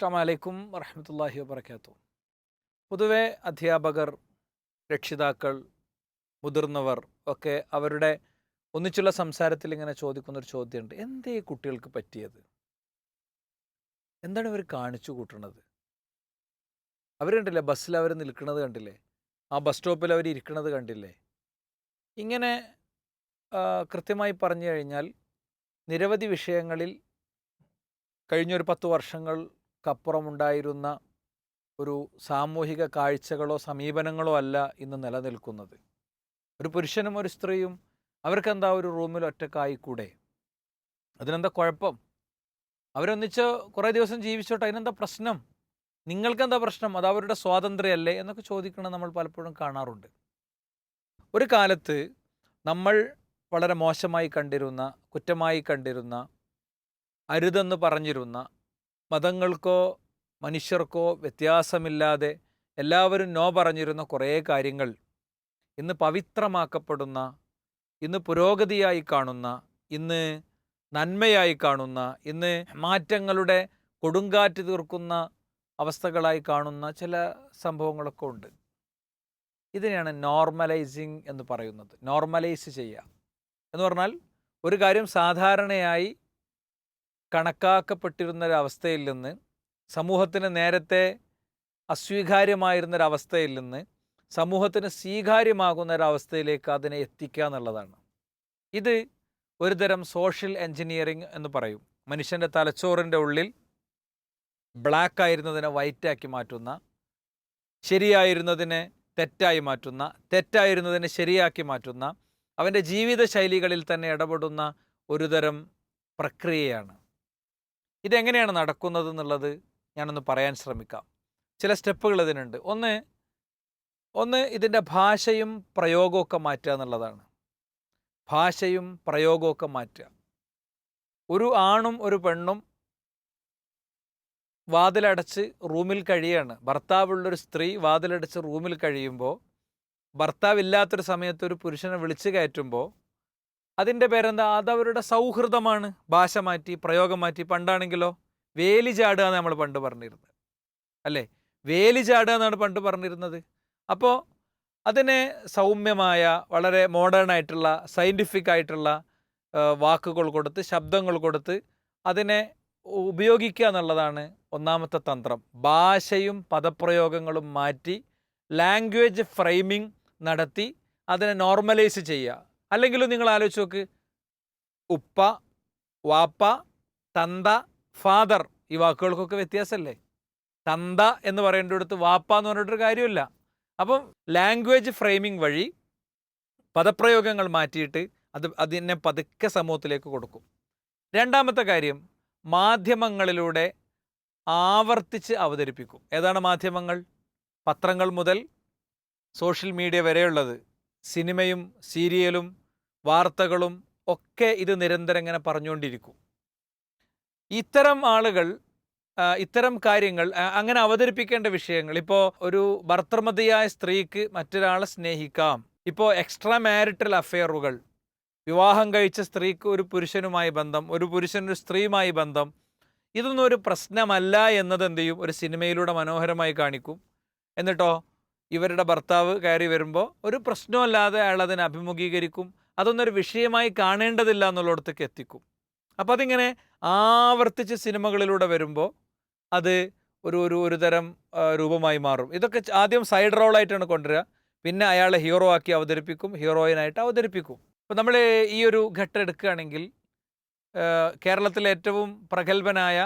അസ്സാം വലൈക്കും വറഹമത്തല്ലാഹി വാബർക്കാത്തു പൊതുവെ അധ്യാപകർ രക്ഷിതാക്കൾ മുതിർന്നവർ ഒക്കെ അവരുടെ ഒന്നിച്ചുള്ള സംസാരത്തിൽ ഇങ്ങനെ ചോദിക്കുന്നൊരു ചോദ്യമുണ്ട്. എന്തേ കുട്ടികൾക്ക് പറ്റിയത്? എന്താണ് ഇവർ കാണിച്ചു അവർ കണ്ടില്ലേ ബസ്സിൽ അവർ നിൽക്കുന്നത് കണ്ടില്ലേ? ആ ബസ് സ്റ്റോപ്പിൽ അവർ ഇരിക്കുന്നത് കണ്ടില്ലേ? ഇങ്ങനെ കൃത്യമായി പറഞ്ഞു കഴിഞ്ഞാൽ നിരവധി വിഷയങ്ങളിൽ കഴിഞ്ഞൊരു പത്ത് വർഷങ്ങൾക്കപ്പുറമുണ്ടായിരുന്ന ഒരു സാമൂഹിക കാഴ്ചകളോ സമീപനങ്ങളോ അല്ല ഇന്ന് നിലനിൽക്കുന്നത്. ഒരു പുരുഷനും ഒരു സ്ത്രീയും അവർക്കെന്താ ഒരു റൂമിൽ ഒറ്റക്കായിക്കൂടെ? അതിനെന്താ കുഴപ്പം? അവരൊന്നിച്ച് കുറേ ദിവസം ജീവിച്ചോട്ടെ അതിനെന്താ പ്രശ്നം? നിങ്ങൾക്കെന്താ പ്രശ്നം? അത് അവരുടെ സ്വാതന്ത്ര്യമല്ലേ? എന്നൊക്കെ ചോദിക്കണം നമ്മൾ പലപ്പോഴും കാണാറുണ്ട്. ഒരു കാലത്ത് നമ്മൾ വളരെ മോശമായി കണ്ടിരുന്ന കുറ്റമായി കണ്ടിരുന്ന അരുതെന്ന് പറഞ്ഞിരുന്ന മതങ്ങൾക്കോ മനുഷ്യർക്കോ വ്യത്യാസമില്ലാതെ എല്ലാവരും നോ പറഞ്ഞിരുന്ന കുറേ കാര്യങ്ങൾ. ഇന്ന് പവിത്രമാക്കപ്പെടുന്ന ഇന്ന് പുരോഗതിയായി കാണുന്ന ഇന്ന് നന്മയായി കാണുന്ന ഇന്ന് മാറ്റങ്ങളുടെ കൊടുങ്കാറ്റ് തീർക്കുന്ന അവസ്ഥകളായി കാണുന്ന ചില സംഭവങ്ങളൊക്കെ ഉണ്ട്. ഇതിനെയാണ് നോർമലൈസിങ് എന്ന് പറയുന്നത്. നോർമലൈസ് ചെയ്യുക. എന്ന് പറഞ്ഞാൽ ഒരു കാര്യം സാധാരണയായി കണക്കാക്കപ്പെട്ടിരുന്ന ഒരവസ്ഥയിൽ നിന്ന് സമൂഹത്തിന് നേരത്തെ അസ്വീകാര്യമായിരുന്നൊരവസ്ഥയിൽ നിന്ന് സമൂഹത്തിന് സ്വീകാര്യമാകുന്ന ഒരവസ്ഥയിലേക്ക് അതിനെ എത്തിക്കുക എന്നുള്ളതാണ്. ഇത് ഒരുതരം സോഷ്യൽ എൻജിനീയറിംഗ് എന്ന് പറയും. മനുഷ്യന്റെ തലച്ചോറിന്റെ ഉള്ളിൽ ബ്ലാക്ക് ആയിരുന്നതിനെ വൈറ്റാക്കി മാറ്റുന്ന ശരിയായിരുന്നതിനെ തെറ്റായി മാറ്റുന്ന തെറ്റായിരുന്നതിനെ ശരിയാക്കി മാറ്റുന്ന അവന്റെ ജീവിത ശൈലികളിൽ തന്നെ ഇടപെടുന്ന ഒരുതരം പ്രക്രിയയാണ്. ഇതെങ്ങനെയാണ് നടക്കുന്നത് എന്നുള്ളത് ഞാനൊന്ന് പറയാൻ ശ്രമിക്കാം. ചില സ്റ്റെപ്പുകൾ ഇതിനുണ്ട്. ഒന്ന് ഒന്ന് ഇതിന്റെ ഭാഷയും പ്രയോഗമൊക്കെ മാറ്റുക എന്നുള്ളതാണ്. ഭാഷയും പ്രയോഗമൊക്കെ മാറ്റുക. ഒരു ആണും ഒരു പെണ്ണും വാതിലടച്ച് റൂമിൽ കഴിയാണ്. ഭർത്താവുള്ളൊരു സ്ത്രീ വാതിലടച്ച് റൂമിൽ കഴിയുമ്പോൾ ഭർത്താവില്ലാത്തൊരു സമയത്ത് ഒരു പുരുഷനെ വിളിച്ചു കയറ്റുമ്പോൾ അതിന്റെ പേരെന്താ? അതവരുടെ സൗഹൃദമാണ്. ഭാഷ മാറ്റി പ്രയോഗം മാറ്റി. പണ്ടാണെങ്കിലോ വേലി ചാടുക എന്ന് നമ്മൾ പണ്ട് പറഞ്ഞിരുന്നത്. അല്ലേ? വേലി ചാടുക എന്നാണ് പണ്ട് പറഞ്ഞിരുന്നത്. അപ്പോൾ അതിനെ സൗമ്യമായ വളരെ മോഡേൺ ആയിട്ടുള്ള സയന്റിഫിക് ആയിട്ടുള്ള വാക്കുകൾ കൊടുത്ത് ശബ്ദങ്ങൾ കൊടുത്ത് അതിനെ ഉപയോഗിക്കുക എന്നുള്ളതാണ് ഒന്നാമത്തെ തന്ത്രം. ഭാഷയും പദപ്രയോഗങ്ങളും മാറ്റി ലാംഗ്വേജ് ഫ്രെയിമിംഗ് നടത്തി അതിനെ നോർമലൈസ് ചെയ്യുക. അല്ലെങ്കിലും നിങ്ങൾ ആലോചിച്ച് നോക്ക്. ഉപ്പ വാപ്പ തന്ത ഫാദർ ഈ വാക്കുകൾക്കൊക്കെ വ്യത്യാസമല്ലേ? തന്ത എന്ന് പറയേണ്ടിടത്ത് വാപ്പ എന്ന് പറഞ്ഞിട്ടൊരു കാര്യമില്ല. അപ്പം ലാംഗ്വേജ് ഫ്രെയിമിംഗ് വഴി പദപ്രയോഗങ്ങൾ മാറ്റിയിട്ട് അത് അതിനെ പതുക്കെ സമൂഹത്തിലേക്ക് കൊടുക്കും. രണ്ടാമത്തെ കാര്യം മാധ്യമങ്ങളിലൂടെ ആവർത്തിച്ച് അവതരിപ്പിക്കും. ഏതാണ് മാധ്യമങ്ങൾ? പത്രങ്ങൾ മുതൽ സോഷ്യൽ മീഡിയ വരെയുള്ളത്. സിനിമയും സീരിയലും വാർത്തകളും ഒക്കെ ഇത് നിരന്തരം ഇങ്ങനെ പറഞ്ഞുകൊണ്ടിരിക്കും. ഇത്തരം ആളുകൾ ഇത്തരം കാര്യങ്ങൾ അങ്ങനെ അവതരിപ്പിക്കേണ്ട വിഷയങ്ങൾ. ഇപ്പോൾ ഒരു ഭർത്തൃമതിയായ സ്ത്രീക്ക് മറ്റൊരാളെ സ്നേഹിക്കാം. ഇപ്പോൾ എക്സ്ട്രാ മാരിറ്റൽ അഫെയറുകൾ വിവാഹം കഴിച്ച സ്ത്രീക്ക് ഒരു പുരുഷനുമായി ബന്ധം ഒരു പുരുഷനൊരു സ്ത്രീയുമായി ബന്ധം. ഇതൊന്നും ഒരു പ്രശ്നമല്ല എന്നത് എന്ത് ചെയ്യും? ഒരു സിനിമയിലൂടെ മനോഹരമായി കാണിക്കും. എന്നിട്ടോ ഇവരുടെ ഭർത്താവ് കയറി വരുമ്പോൾ ഒരു പ്രശ്നമല്ലാതെ അയാൾ അതിനെ അഭിമുഖീകരിക്കും. അതൊന്നും ഒരു വിഷയമായി കാണേണ്ടതില്ല എന്നുള്ളിടത്തേക്ക് എത്തിക്കും. അപ്പോൾ അതിങ്ങനെ ആവർത്തിച്ച് സിനിമകളിലൂടെ വരുമ്പോൾ അത് ഒരു ഒരു ഒരു തരം രൂപമായി മാറും. ഇതൊക്കെ ആദ്യം സൈഡ് റോളായിട്ടാണ് കൊണ്ടുവരിക. പിന്നെ അയാളെ ഹീറോ ആക്കി അവതരിപ്പിക്കും ഹീറോയിനായിട്ട് അവതരിപ്പിക്കും. അപ്പോൾ നമ്മൾ ഈ ഒരു ഘട്ടം എടുക്കുകയാണെങ്കിൽ കേരളത്തിലെ ഏറ്റവും പ്രഗത്ഭനായ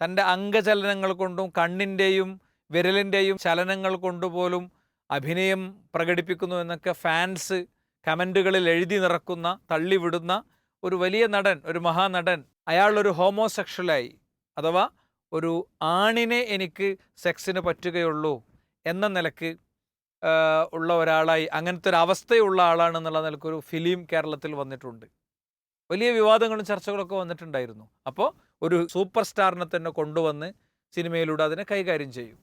തന്റെ അംഗചലനങ്ങൾ കൊണ്ടും കണ്ണിന്റെയും വിരലിന്റെയും ചലനങ്ങൾ കൊണ്ടുപോലും അഭിനയം പ്രകടിപ്പിക്കുന്നു എന്നൊക്കെ ഫാൻസ് കമന്റുകളിൽ എഴുതി നിറക്കുന്ന തള്ളിവിടുന്ന ഒരു വലിയ നടൻ ഒരു മഹാനടൻ അയാളൊരു ഹോമോസെക്ഷലായി അഥവാ ഒരു ആണിനെ എനിക്ക് സെക്സിന് പറ്റുകയുള്ളൂ എന്ന നിലയ്ക്ക് ഉള്ള ഒരാളായി അങ്ങനത്തെ ഒരു അവസ്ഥയുള്ള ആളാണെന്നുള്ള നിലക്കൊരു ഫിലിം കേരളത്തിൽ വന്നിട്ടുണ്ട്. വലിയ വിവാദങ്ങളും ചർച്ചകളൊക്കെ വന്നിട്ടുണ്ടായിരുന്നു. അപ്പോൾ ഒരു സൂപ്പർ സ്റ്റാറിനെ തന്നെ കൊണ്ടുവന്ന് സിനിമയിലൂടെ അതിനെ കൈകാര്യം ചെയ്യും.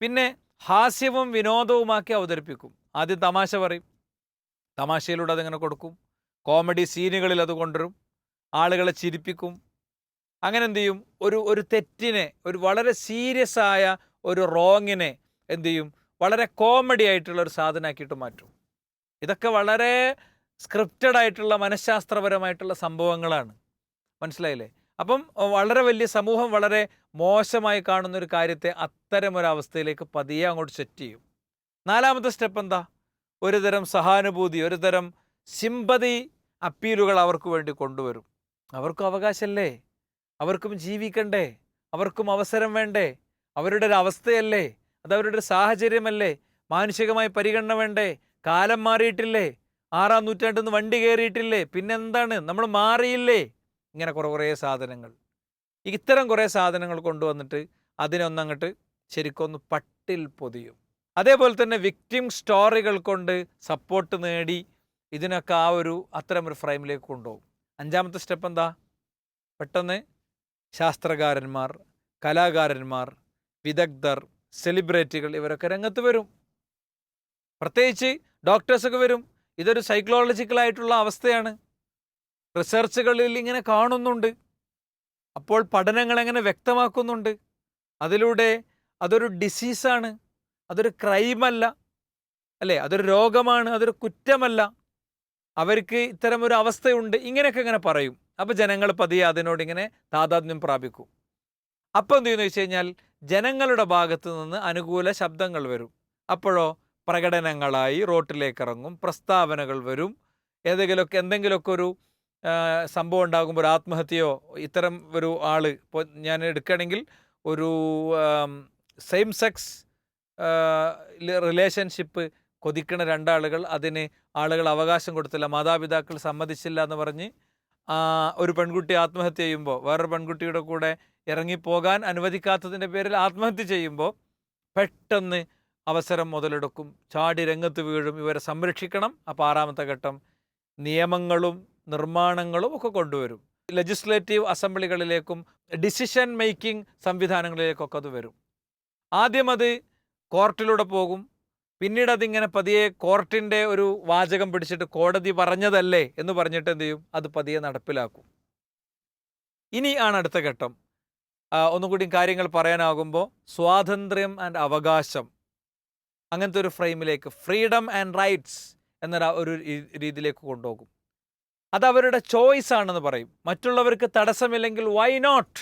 പിന്നെ ഹാസ്യവും വിനോദവുമാക്കി അവതരിപ്പിക്കും. ആദ്യം തമാശ പറയും തമാശയിലൂടെ അതിങ്ങനെ കൊടുക്കും. കോമഡി സീനുകളിൽ അത് കൊണ്ടുവരും. ആളുകളെ ചിരിപ്പിക്കും. അങ്ങനെ എന്ത് ചെയ്യും? ഒരു ഒരു തെറ്റിനെ ഒരു വളരെ സീരിയസ് ആയ ഒരു റോങ്ങിനെ എന്ത് ചെയ്യും? വളരെ കോമഡി ആയിട്ടുള്ള ഒരു സാധനമാക്കിയിട്ട് മാറ്റും. ഇതൊക്കെ വളരെ സ്ക്രിപ്റ്റഡ് ആയിട്ടുള്ള മനഃശാസ്ത്രപരമായിട്ടുള്ള സംഭവങ്ങളാണ്. മനസ്സിലായില്ലേ? അപ്പം വളരെ വലിയ സമൂഹം വളരെ മോശമായി കാണുന്ന ഒരു കാര്യത്തെ അത്തരം അവസ്ഥയിലേക്ക് പതിയെ അങ്ങോട്ട് സെറ്റ് ചെയ്യും. നാലാമത്തെ സ്റ്റെപ്പ് എന്താ? ഒരു തരം സഹാനുഭൂതി ഒരു തരം സിമ്പതി അപ്പീലുകൾ അവർക്ക് വേണ്ടി കൊണ്ടുവരും. അവർക്കും അവകാശമല്ലേ അവർക്കും ജീവിക്കണ്ടേ? അവർക്കും അവസരം വേണ്ടേ? അവരുടെ ഒരു അവസ്ഥയല്ലേ? അത് അവരുടെ സാഹചര്യമല്ലേ? മാനുഷികമായി പരിഗണന വേണ്ടേ? കാലം മാറിയിട്ടില്ലേ? ആറാം നൂറ്റാണ്ടിൽ നിന്ന് വണ്ടി കയറിയിട്ടില്ലേ? പിന്നെന്താണ്? നമ്മൾ മാറിയില്ലേ? ഇങ്ങനെ കുറേ കുറേ സാധനങ്ങൾ. ഇത്തരം കുറേ സാധനങ്ങൾ കൊണ്ടുവന്നിട്ട് അതിനൊന്നങ്ങോട്ട് ശരിക്കൊന്ന് പട്ടിൽ പൊതിയും. അതേപോലെ തന്നെ വിക്ടിം സ്റ്റോറികൾ കൊണ്ട് സപ്പോർട്ട് നേടി ഇതിനൊക്കെ ആ ഒരു അത്തരം ഒരു ഫ്രെയിമിലേക്ക് കൊണ്ടുപോകും. അഞ്ചാമത്തെ സ്റ്റെപ്പ് എന്താ? പെട്ടെന്ന് ശാസ്ത്രകാരന്മാർ കലാകാരന്മാർ വിദഗ്ധർ സെലിബ്രിറ്റികൾ ഇവരൊക്കെ രംഗത്ത് വരും. പ്രത്യേകിച്ച് ഡോക്ടേഴ്സൊക്കെ വരും. ഇതൊരു സൈക്കോളജിക്കൽ ആയിട്ടുള്ള അവസ്ഥയാണ്. റിസർച്ചുകളിൽ ഇങ്ങനെ കാണുന്നുണ്ട്. അപ്പോൾ പഠനങ്ങൾ എങ്ങനെ വ്യക്തമാക്കുന്നുണ്ട്? അതിലൂടെ അതൊരു ഡിസീസാണ് അതൊരു ക്രൈമല്ല. അല്ലേ? അതൊരു രോഗമാണ് അതൊരു കുറ്റമല്ല. അവർക്ക് ഇത്തരം ഒരു അവസ്ഥയുണ്ട്. ഇങ്ങനെയൊക്കെ ഇങ്ങനെ പറയും. അപ്പോൾ ജനങ്ങൾ പതിയെ അതിനോട് ഇങ്ങനെ താതാത്മ്യം പ്രാപിക്കും. അപ്പോൾ എന്ത് ചെയ്യുന്നു വെച്ച് കഴിഞ്ഞാൽ ജനങ്ങളുടെ ഭാഗത്ത് നിന്ന് അനുകൂല ശബ്ദങ്ങൾ വരും. അപ്പോഴോ പ്രകടനങ്ങളായി റോട്ടിലേക്ക് ഇറങ്ങും പ്രസ്താവനകൾ വരും. ഏതെങ്കിലുമൊക്കെ എന്തെങ്കിലുമൊക്കെ ഒരു സംഭവം ഉണ്ടാകുമ്പോൾ ഒരു ആത്മഹത്യയോ ഇത്തരം ഒരു ആൾ ഇപ്പോൾ ഞാൻ എടുക്കുകയാണെങ്കിൽ ഒരു സെയിം സെക്സ് റിലേഷൻഷിപ്പ് കൊതിക്കണ രണ്ടാളുകൾ അതിന് ആളുകൾ അവകാശം കൊടുത്തില്ല മാതാപിതാക്കൾ സമ്മതിച്ചില്ല എന്ന് പറഞ്ഞ് ഒരു പെൺകുട്ടി ആത്മഹത്യ ചെയ്യുമ്പോൾ വേറൊരു പെൺകുട്ടിയുടെ കൂടെ ഇറങ്ങിപ്പോകാൻ അനുവദിക്കാത്തതിന്റെ പേരിൽ ആത്മഹത്യ ചെയ്യുമ്പോൾ പെട്ടെന്ന് അവസരം മുതലെടുക്കും. ചാടി രംഗത്ത് വീഴും. ഇവരെ സംരക്ഷിക്കണം. അപ്പോൾ ആറാമത്തെ ഘട്ടം നിയമങ്ങളും നിർമ്മാണങ്ങളും ഒക്കെ കൊണ്ടുവരും. ലെജിസ്ലേറ്റീവ് അസംബ്ലികളിലേക്കും ഡിസിഷൻ മേക്കിംഗ് സംവിധാനങ്ങളിലേക്കൊക്കെ അത് വരും. ആദ്യം അത് കോർട്ടിലൂടെ പോകും. പിന്നീട് അതിങ്ങനെ പതിയെ കോർട്ടിന്റെ ഒരു വാചകം പിടിച്ചിട്ട് കോടതി പറഞ്ഞതല്ലേ എന്ന് പറഞ്ഞിട്ട് എന്ത് ചെയ്യും? അത് പതിയെ നടപ്പിലാക്കും. ഇനി ആണ് അടുത്ത ഘട്ടം. ഒന്നും ഒന്നുകൂടി കാര്യങ്ങൾ പറയാനാകുമ്പോൾ സ്വാതന്ത്ര്യം ആൻഡ് അവകാശം. അങ്ങനത്തെ ഒരു ഫ്രെയിമിലേക്ക് ഫ്രീഡം ആൻഡ് റൈറ്റ്സ് എന്നൊരു ഒരു രീതിയിലേക്ക് കൊണ്ടുപോകും. അത് അവരുടെ ചോയ്സ് ആണെന്ന് പറയും. മറ്റുള്ളവർക്ക് തടസ്സമില്ലെങ്കിൽ വൈ നോട്ട്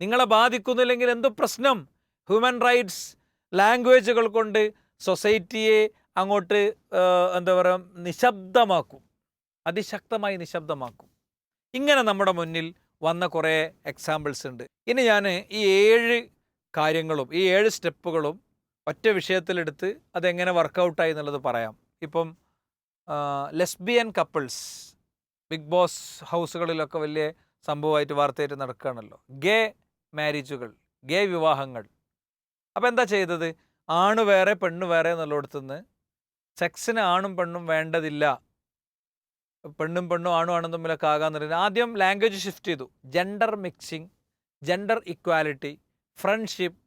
നിങ്ങളെ ബാധിക്കുന്നില്ലെങ്കിൽ എന്ത് പ്രശ്നം? ഹ്യൂമൻ റൈറ്റ്സ് ലാംഗ്വേജുകൾ കൊണ്ട് സൊസൈറ്റിയെ അങ്ങോട്ട് എന്താ പറയുക നിശബ്ദമാക്കും. അതിശക്തമായി നിശബ്ദമാക്കും. ഇങ്ങനെ നമ്മുടെ മുന്നിൽ വന്ന കുറേ എക്സാമ്പിൾസ് ഉണ്ട്. ഇനി ഞാൻ ഈ ഏഴ് കാര്യങ്ങളും ഈ ഏഴ് സ്റ്റെപ്പുകളും ഒറ്റ വിഷയത്തിലെടുത്ത് അതെങ്ങനെ വർക്കൗട്ടായി എന്നുള്ളത് പറയാം. ഇപ്പം ലെസ്ബിയൻ കപ്പിൾസ് ബിഗ് ബോസ് ഹൗസുകളിലൊക്കെ വലിയ സംഭവമായിട്ട് വാർത്തയായിട്ട് നടക്കുകയാണല്ലോ. ഗേ മാരേജുകൾ ഗേ വിവാഹങ്ങൾ. അപ്പോൾ എന്താ ചെയ്തത്? ആണ് വേറെ പെണ്ണ് വേറെ എന്നുള്ളിടത്തുനിന്ന് സെക്സിന് ആണും പെണ്ണും വേണ്ടതില്ല. പെണ്ണും പെണ്ണും ആണും ആണും തമ്മിലൊക്കെ പറയുന്നത്. ആദ്യം ലാംഗ്വേജ് ഷിഫ്റ്റ് ചെയ്തു. Gender mixing gender equality friendship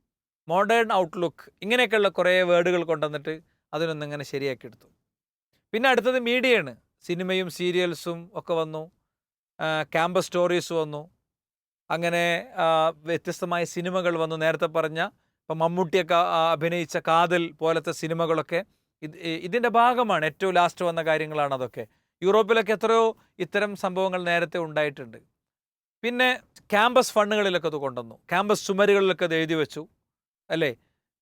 modern outlook ഇങ്ങനെയൊക്കെയുള്ള കുറേ വേർഡുകൾ കൊണ്ടുവന്നിട്ട് അതിനൊന്നും ഇങ്ങനെ ശരിയാക്കി എടുത്തു. പിന്നെ അടുത്തത് മീഡിയയാണ് സിനിമയും സീരിയൽസും ഒക്കെ വന്നു. ക്യാമ്പസ് സ്റ്റോറീസ് വന്നു. അങ്ങനെ വ്യത്യസ്തമായ സിനിമകൾ വന്നു. നേരത്തെ പറഞ്ഞ ഇപ്പം മമ്മൂട്ടിയൊക്കെ അഭിനയിച്ച കാതൽ പോലത്തെ സിനിമകളൊക്കെ ഇത് ഇതിന്റെ ഭാഗമാണ് ഏറ്റവും ലാസ്റ്റ് വന്ന കാര്യങ്ങളാണ് അതൊക്കെ. യൂറോപ്പിലൊക്കെ എത്രയോ ഇത്തരം സംഭവങ്ങൾ നേരത്തെ ഉണ്ടായിട്ടുണ്ട്. പിന്നെ ക്യാമ്പസ് ഫണ്ടുകളിലൊക്കെ അത് കൊണ്ടുവന്നു. ക്യാമ്പസ് ചുമരുകളിലൊക്കെ അത് എഴുതി വെച്ചു അല്ലേ?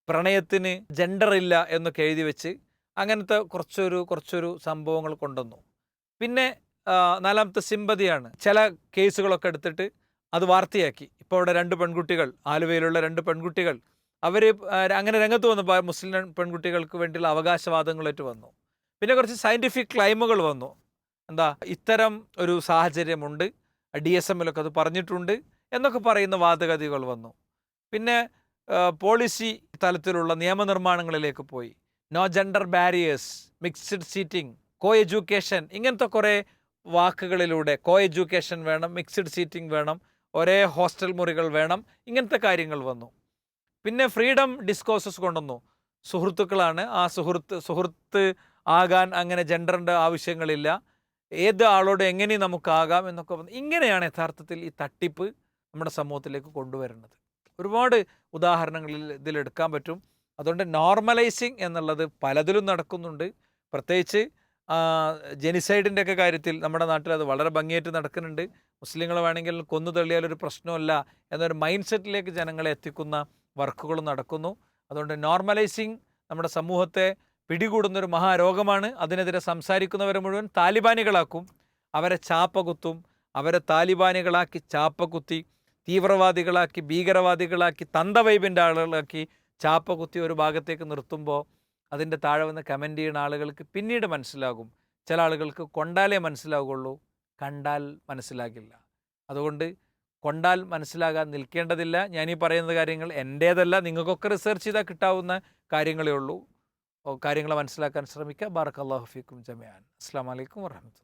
പ്രണയത്തിന് ജെൻഡർ ഇല്ല എന്നൊക്കെ എഴുതി വെച്ച് അങ്ങനത്തെ കുറച്ചൊരു കുറച്ചൊരു സംഭവങ്ങൾ കൊണ്ടുവന്നു. പിന്നെ നാലാമത്തെ സിമ്പതിയാണ്. ചില കേസുകളൊക്കെ എടുത്തിട്ട് അത് വാർത്തയാക്കി. ഇപ്പോൾ അവിടെ രണ്ട് പെൺകുട്ടികൾ ആലുവയിലുള്ള രണ്ട് പെൺകുട്ടികൾ അവർ അങ്ങനെ രംഗത്ത് വന്നപ്പോൾ മുസ്ലിം പെൺകുട്ടികൾക്ക് വേണ്ടിയുള്ള അവകാശവാദങ്ങളായിട്ട് വന്നു. പിന്നെ കുറച്ച് സയന്റിഫിക് ക്ലൈമുകൾ വന്നു. എന്താ ഇത്തരം ഒരു സാഹചര്യമുണ്ട്. ഡി എസ് എമ്മിലൊക്കെ അത് പറഞ്ഞിട്ടുണ്ട് എന്നൊക്കെ പറയുന്ന വാദഗതികൾ വന്നു. പിന്നെ പോളിസി തലത്തിലുള്ള നിയമനിർമ്മാണങ്ങളിലേക്ക് പോയി. No gender barriers mixed seating co education ഇങ്ങനത്തെ കുറേ വാക്കുകളിലൂടെ കോ എഡ്യൂക്കേഷൻ വേണം മിക്സ്ഡ് സീറ്റിംഗ് വേണം ഒരേ ഹോസ്റ്റൽ മുറികൾ വേണം ഇങ്ങനത്തെ കാര്യങ്ങൾ വന്നു. പിന്നെ ഫ്രീഡം ഡിസ്കോഴ്സസ് കൊണ്ടുവന്നു. സുഹൃത്തുക്കളാണ്. ആ സുഹൃത്ത് സുഹൃത്ത് ആകാൻ അങ്ങനെ ജെൻഡറിന്റെ ആവശ്യങ്ങളില്ല. ഏത് ആളോട് എങ്ങനെ നമുക്കാകാം എന്നൊക്കെ ഇങ്ങനെയാണ് യഥാർത്ഥത്തിൽ ഈ തട്ടിപ്പ് നമ്മുടെ സമൂഹത്തിലേക്ക് കൊണ്ടുവരുന്നത്. ഒരുപാട് ഉദാഹരണങ്ങളിൽ ഇതിലെടുക്കാൻ പറ്റും. അതുകൊണ്ട് നോർമലൈസിങ് എന്നുള്ളത് പലതിലും നടക്കുന്നുണ്ട്. പ്രത്യേകിച്ച് ജെനിസൈഡിന്റെ ഒക്കെ കാര്യത്തിൽ നമ്മുടെ നാട്ടിൽ അത് വളരെ ഭംഗിയായിട്ട് നടക്കുന്നുണ്ട്. മുസ്ലിങ്ങൾ വേണമെങ്കിൽ കൊന്നു തള്ളിയാൽ ഒരു പ്രശ്നമല്ല എന്നൊരു മൈൻഡ് സെറ്റിലേക്ക് ജനങ്ങളെ എത്തിക്കുന്ന വർക്കുകളും നടക്കുന്നു. അതുകൊണ്ട് നോർമലൈസിങ് നമ്മുടെ സമൂഹത്തെ പിടികൂടുന്നൊരു മഹാരോഗമാണ്. അതിനെതിരെ സംസാരിക്കുന്നവരെ മുഴുവൻ താലിബാനികളാക്കും. അവരെ ചാപ്പകുത്തും. അവരെ താലിബാനികളാക്കി ചാപ്പകുത്തി തീവ്രവാദികളാക്കി ഭീകരവാദികളാക്കി തന്തവൈബിന്റെ ആളുകളാക്കി ചാപ്പകുത്തി ഒരു ഭാഗത്തേക്ക് നിർത്തുമ്പോൾ അതിന്റെ താഴെ വന്ന് കമന്റ് ചെയ്യുന്ന ആളുകൾക്ക് പിന്നീട് മനസ്സിലാകും. ചില ആളുകൾക്ക് കൊണ്ടാലേ മനസ്സിലാകുള്ളൂ കണ്ടാൽ മനസ്സിലാകില്ല. അതുകൊണ്ട് കൊണ്ടാൽ മനസ്സിലാകാൻ നിൽക്കേണ്ടതില്ല. ഞാൻ ഈ പറയുന്ന കാര്യങ്ങൾ എന്റേതല്ല. നിങ്ങൾക്കൊക്കെ റിസർച്ച് ചെയ്താൽ കിട്ടാവുന്ന കാര്യങ്ങളേ ഉള്ളൂ. കാര്യങ്ങൾ മനസ്സിലാക്കാൻ ശ്രമിക്കുക ബാറക് അള്ളാഹു ഫീക്കും ജമയാൻ അസ്സാം വലൈക്കും വർഹമത്തുള്ള